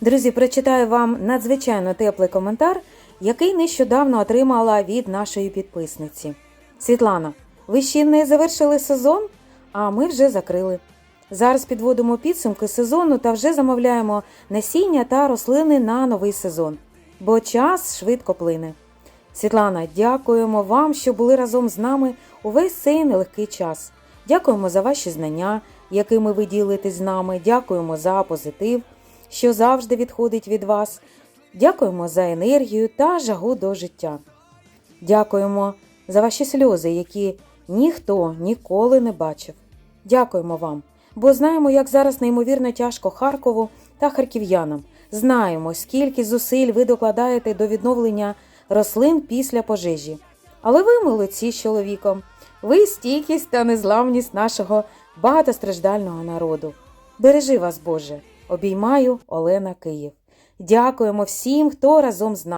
Друзі, прочитаю вам надзвичайно теплий коментар, який нещодавно отримала від нашої підписниці. Світлана, ви ще не завершили сезон, а ми вже закрили. Зараз підводимо підсумки сезону та вже замовляємо насіння та рослини на новий сезон, бо час швидко плине. Світлана, дякуємо вам, що були разом з нами увесь цей нелегкий час. Дякуємо за ваші знання, якими ви ділитесь з нами. Дякуємо за позитив, що завжди відходить від вас. Дякуємо за енергію та жагу до життя. Дякуємо за ваші сльози, які ніхто ніколи не бачив. Дякуємо вам, бо знаємо, як зараз неймовірно тяжко Харкову та харків'янам. Знаємо, скільки зусиль ви докладаєте до відновлення рослин після пожежі. Але ви молодці з чоловіком. Ви стійкість та незламність нашого багатостраждального народу. Бережи вас, Боже. Обіймаю Олена Київ. Дякуємо всім, хто разом з нами.